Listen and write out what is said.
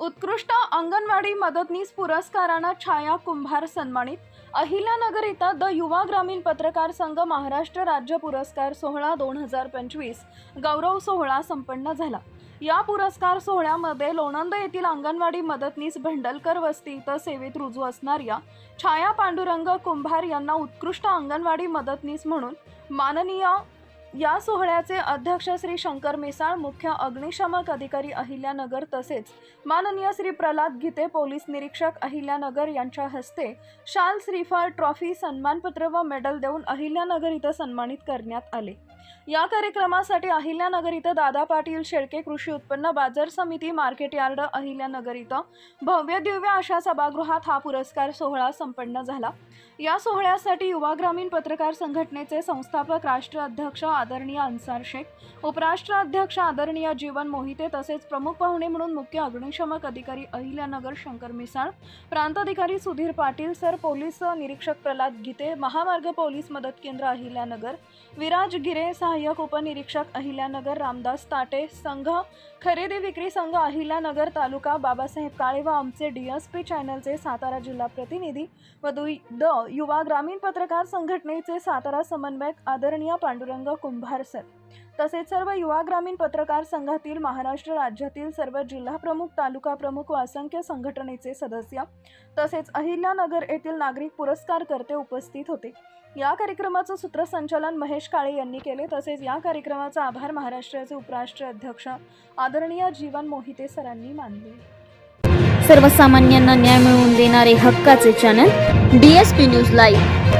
उत्कृष्ट अंगणवाडी मदतनीस पुरस्कारानं छाया कुंभार सन्मानित. अहिल्यानगर इथं द युवा ग्रामीण पत्रकार संघ महाराष्ट्र राज्य पुरस्कार सोहळा दोन हजार पंचवीस. गौरव सोहळा संपन्न झाला. या पुरस्कार सोहळ्यामध्ये लोणंद येथील अंगणवाडी मदतनीस भंडलकर वस्ती इथं सेवेत रुजू असणाऱ्या छाया पांडुरंग कुंभार यांना उत्कृष्ट अंगणवाडी मदतनीस म्हणून माननीय या सोहळ्याचे अध्यक्ष श्री शंकर मिसाळ मुख्य अग्निशामक अधिकारी अहिल्यानगर तसेच माननीय श्री प्रल्हाद गीते पोलीस निरीक्षक अहिल्यानगर यांच्या हस्ते शाल श्रीफळ ट्रॉफी सन्मानपत्र व मेडल देऊन अहिल्यानगर इथं सन्मानित करण्यात आले. या कार्यक्रमासाठी अहिल्यानगर इथं दादा पाटील शेळके कृषी उत्पन्न बाजार समिती मार्केट यार्ड अहिल्यानगर इथं भव्य दिव्य अशा सभागृहात हा पुरस्कार सोहळा संपन्न झाला. या सोहळ्यासाठी युवा ग्रामीण पत्रकार संघटनेचे संस्थापक राष्ट्र अध्यक्ष आदरणीय अन्सार शेख उपराष्ट्राध्यक्ष आदरणीय जीवन मोहिते तसेच प्रमुख पाहुणे म्हणून मुख्य अग्निशमक अधिकारी अहिल्यानगर शंकर मिसाळ प्रांताधिकारी सुधीर पाटील सर पोलीस निरीक्षक प्रल्हाद गीते महामार्ग पोलीस मदत केंद्र अहिल्यानगर विराज गिरे सहाय्यक उपनिरीक्षक अहिल्यानगर रामदास ताटे संघ खरेदी विक्री संघ अहिल्यानगर तालुका बाबासाहेब काळे व आमचे डी एस पी चॅनलचे सातारा जिल्हा प्रतिनिधी व दु द युवा ग्रामीण पत्रकार संघटनेचे सातारा समन्वयक आदरणीय पांडुरंग कुंभार सर तसेच सर्व युवा ग्रामीण पत्रकार संघातील महाराष्ट्र राज्यातील सर्व जिल्हा प्रमुख तालुका प्रमुख व असंख्य संघटनेचे सदस्य तसेच अहिल्यानगर येथील नागरिक पुरस्कारकर्ते उपस्थित होते. या कार्यक्रमाचं सूत्रसंचालन महेश काळे यांनी केले. तसेच या कार्यक्रमाचा आभार महाराष्ट्राचे उपराष्ट्र अध्यक्ष आदरणीय जीवन मोहिते सरांनी मानले. सर्वसामान्यांना न्याय मिळवून देणारे हक्काचे channel D S P news live